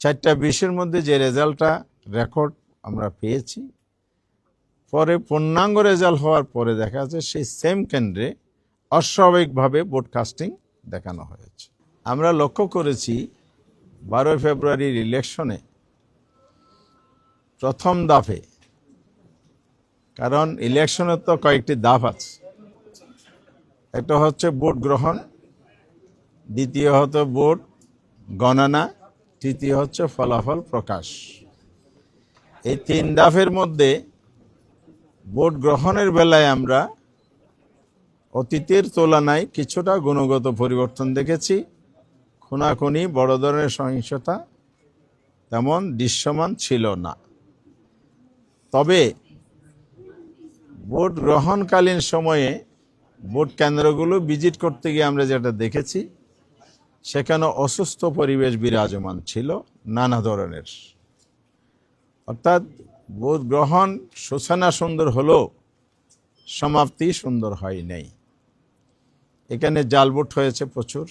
চারটা বিশের মধ্যে যে রেজাল্টটা রেকর্ড আমরা পেয়েছি, পরে পূর্ণাঙ্গ রেজাল্ট হওয়ার পরে দেখা যাচ্ছে সেই সেম কেন্দ্রে অস্বাভাবিকভাবে ব্রডকাস্টিং দেখানো হয়েছে। আমরা লক্ষ্য করেছি বারোই ফেব্রুয়ারির ইলেকশনে প্রথম দাফে কারণ ইলেকশনের তো কয়েকটি দাফ আছে। একটা হচ্ছে ভোট গ্রহণ, দ্বিতীয় হতো ভোট গণনা তৃতীয় হচ্ছে ফলাফল প্রকাশ। এই তিন দাফের মধ্যে ভোট গ্রহণের বেলায় আমরা অতীতের তুলনায় কিছুটা গুণগত পরিবর্তন দেখেছি। খুনাখুনি, বড় ধরনের সহিংসতা তেমন দৃশ্যমান ছিল না। তবে ভোট গ্রহণকালীন সময়ে ভোট কেন্দ্রগুলো ভিজিট করতে গিয়ে আমরা যেটা দেখেছি সেখানে অসুস্থ পরিবেশ বিরাজমান ছিল নানা ধরনের। অর্থাৎ ভোট গ্রহণ সূচনা সুন্দর হলেও সমাপ্তি সুন্দর হয় নাই। এখানে জাল ভোট হয়েছে প্রচুর,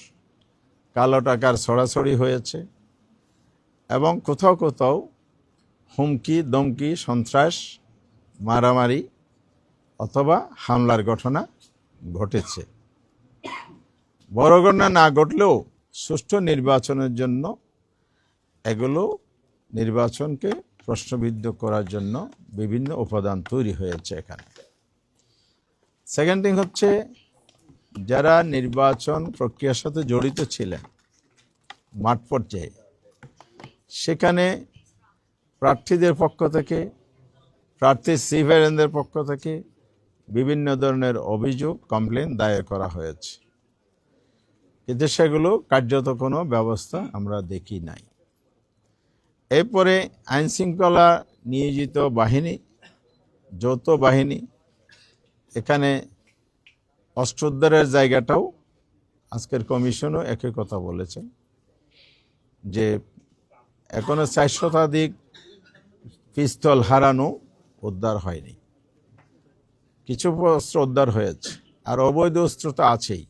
কালো টাকার ছড়াছড়ি হয়েছে এবং কোথাও কোথাও হুমকি, দমকি, সন্ত্রাস, মারামারি অথবা হামলার ঘটনা ঘটেছে। বড় ঘটনা না ঘটলেও সুষ্ঠু নির্বাচনের জন্য এগুলো নির্বাচনকে প্রশ্নবিদ্ধ করার জন্য বিভিন্ন উপাদান তৈরি হয়েছে এখানে। সেকেন্ড থিং হচ্ছে, যারা নির্বাচন প্রক্রিয়ার সাথে জড়িত ছিলেন, মাঠ পর্যায়ে, সেখানে প্রার্থীদের পক্ষ থেকে, প্রার্থী সিভারেনদের পক্ষ থেকে বিভিন্ন ধরনের অভিযোগ কমপ্লেন দায়ের করা হয়েছে। কিন্তু সেগুলো কার্যত কোনো ব্যবস্থা আমরা দেখি নাই। এরপরে আইন শৃঙ্খলা নিয়োজিত বাহিনী, যৌথ বাহিনী, এখানে অস্ত্রোদ্ধারের জায়গাটাও আজকের কমিশনও একই কথা বলেছেন যে এখনও চার শতাধিক পিস্তল হারানো উদ্ধার হয়নি। কিছু অস্ত্র উদ্ধার হয়েছে, আর অবৈধ অস্ত্র তো আছেই।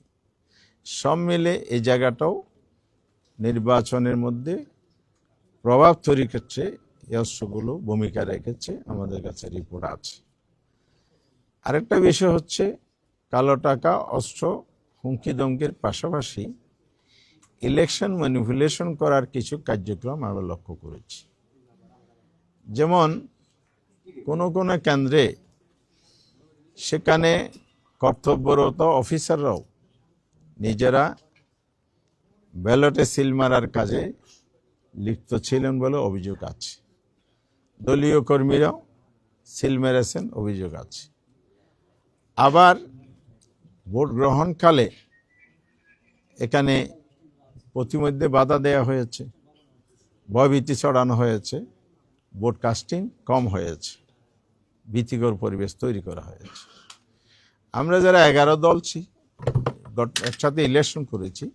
সব মিলে এই জায়গাটাও নির্বাচনের মধ্যে প্রভাব তৈরি করছে এই অস্ত্রগুলো ভূমিকা রেখেছে, আমাদের কাছে রিপোর্ট আছে। আরেকটা বিষয় হচ্ছে কালো টাকা, অস্ত্র, হুমকি দমকির পাশাপাশি ইলেকশন ম্যানিপুলেশন করার কিছু কার্যক্রম আমরা লক্ষ্য করেছি। যেমন কোনো কোনো কেন্দ্রে সেখানে কর্তব্যরত অফিসাররাও নিজেরা ব্যালটে সিল মারার কাজে লিপ্ত ছিলেন বলে অভিযোগ আছে। দলীয় কর্মীরাও সিল মেরেছেন অভিযোগ আছে। আবার ভোট গ্রহণকালে এখানে প্রতিমধ্যে বাধা দেয়া হয়েছে, ভয়ভীতি ছড়ানো হয়েছে, ভোট কাস্টিং কম হয়েছে, ভীতিকর পরিবেশ তৈরি করা হয়েছে। আমরা যারা এগারো দলছি গত- একসাথে ইলেকশন করেছি।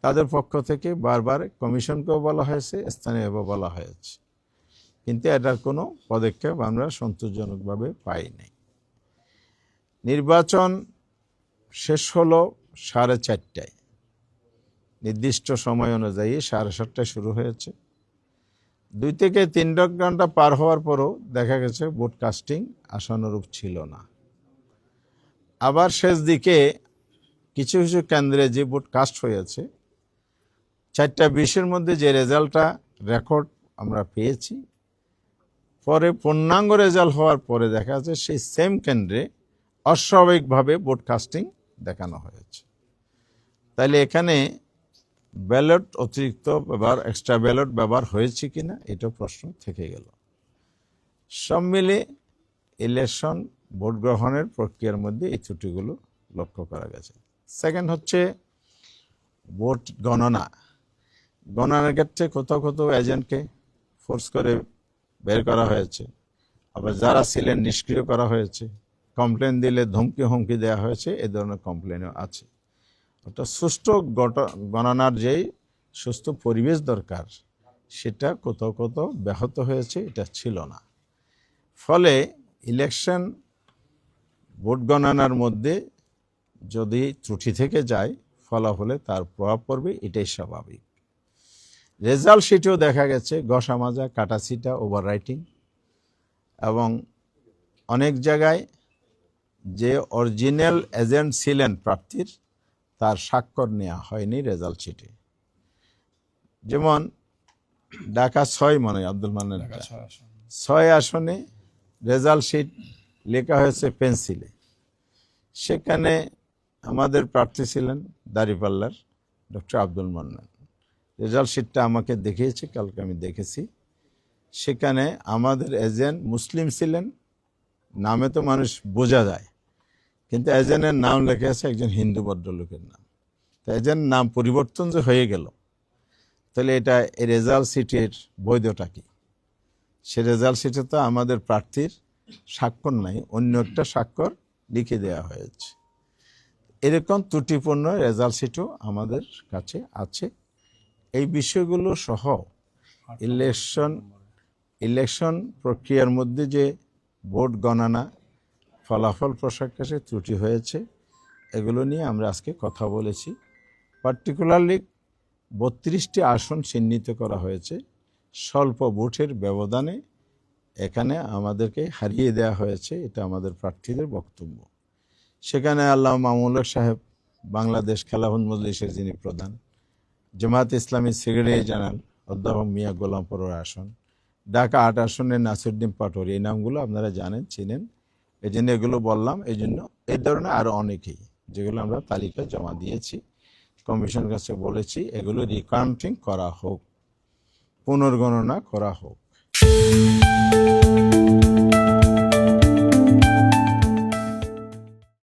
তাদের পক্ষ থেকে বারবার কমিশনকেও বলা হয়েছে স্থানীয়ভাবে বলা হয়েছে। কিন্তু এটার কোনো পদক্ষেপ আমরা সন্তোষজনকভাবে পাই নাই। নির্বাচন শেষ হলো সাড়ে চারটায়। নির্দিষ্ট সময় অনুযায়ী সাড়ে সাতটায় শুরু হয়েছে। দুই থেকে তিন ঘণ্টা পার হওয়ার পরও দেখা গেছে ভোট কাস্টিং আশানুরূপ ছিল না। আবার শেষ দিকে কিছু কিছু কেন্দ্রে যে ভোট কাস্ট হয়েছে, চারটা বিশের মধ্যে যে রেজাল্টটা রেকর্ড আমরা পেয়েছি, পরে পূর্ণাঙ্গ রেজাল্ট হওয়ার পরে দেখা যাচ্ছে সেই সেম কেন্দ্রে অস্বাভাবিকভাবে ভোট কাস্টিং দেখানো হয়েছে। তাইলে এখানে ব্যালট অতিরিক্ত ব্যবহার এক্সট্রা ব্যালট ব্যবহার হয়েছে কি না এটা প্রশ্ন থেকে গেল। সব মিলে ইলেকশন ভোট গ্রহণের প্রক্রিয়ার মধ্যে এই ত্রুটিগুলো লক্ষ্য করা গেছে। সেকেন্ড হচ্ছে ভোট গণনা। গণনার ক্ষেত্রে কোথাও কোথাও এজেন্টকে ফোর্স করে বের করা হয়েছে। আবার যারা ছিলেন নিষ্ক্রিয় করা হয়েছে কমপ্লেন দিলে ধমকি হুমকি দেওয়া হয়েছে, এ ধরনের কমপ্লেনও আছে। অর্থাৎ সুষ্ঠু গণনার যেই সুস্থ পরিবেশ দরকার, সেটা কোথাও কোথাও ব্যাহত হয়েছে, এটা ছিল না। ফলে ইলেকশন ভোট গণনার মধ্যে যদি ত্রুটি থেকে যায় ফলাফলে তার প্রভাব পড়বে এটাই স্বাভাবিক। রেজাল্ট শিটেও দেখা গেছে গসা মাজা কাটাছিটা ওভার রাইটিং এবং অনেক জায়গায় যে অরিজিনাল এজেন্ট ছিলেন প্রার্থীর তার স্বাক্ষর নেওয়া হয়নি রেজাল্ট শিটে। যেমন ঢাকা ছয় মনে আব্দুল মান্নান ছয়। ছয় আসনে রেজাল্ট শিট লেখা হয়েছে পেন্সিলে। সেখানে আমাদের প্রার্থী ছিলেন দাঁড়িপাল্লার ডক্টর আব্দুল মান্নান। রেজাল্ট শিটটা আমাকে দেখিয়েছে, কালকে আমি দেখেছি। সেখানে আমাদের এজেন্ট মুসলিম ছিলেন, নামে তো মানুষ বোঝা যায়, কিন্তু এজেন্টের নাম লেখা আছে একজন হিন্দু ভদ্রলোকের নাম। তো এজেন্ট নাম পরিবর্তন যে হয়ে গেল, তাহলে এটা এই রেজাল্ট শিটের বৈধটা কি? সে রেজাল্ট শিটে তো আমাদের প্রার্থীর স্বাক্ষর নাই, অন্য একটা স্বাক্ষর লিখে দেওয়া হয়েছে। এরকম ত্রুটিপূর্ণ রেজাল্ট শিটও আমাদের কাছে আছে। এই বিষয়গুলো সহ ইলেকশন ইলেকশন প্রক্রিয়ার মধ্যে যে ভোট গণনা ফলাফল প্রকাশে ত্রুটি হয়েছে, এগুলো নিয়ে আমরা আজকে কথা বলেছি। পার্টিকুলারলি বত্রিশটি আসন চিহ্নিত করা হয়েছে। স্বল্প ভোটের ব্যবধানে এখানে আমাদেরকে হারিয়ে দেওয়া হয়েছে, এটা আমাদের প্রার্থীদের বক্তব্য। সেখানে আল্লাহ মামুল্লাহ সাহেব বাংলাদেশ খেলাফত মজলিসের যিনি প্রধান জামাত ইসলামী সেক্রেটারি জেনারেল অধ্যাপক মিয়া গোলাম আসন, ঢাকা আট আসনের নাসিরুদ্দিন পাটোয়ারি, এই নামগুলো আপনারা জানেন, চিনেন। এই জন্য এগুলো বললাম, এই জন্য এই ধরনের আরও অনেকেই যেগুলো আমরা তালিকা জমা দিয়েছি কমিশন কাছে বলেছি, এগুলো রিকাউন্টিং করা হোক, পুনর্গণনা করা হোক।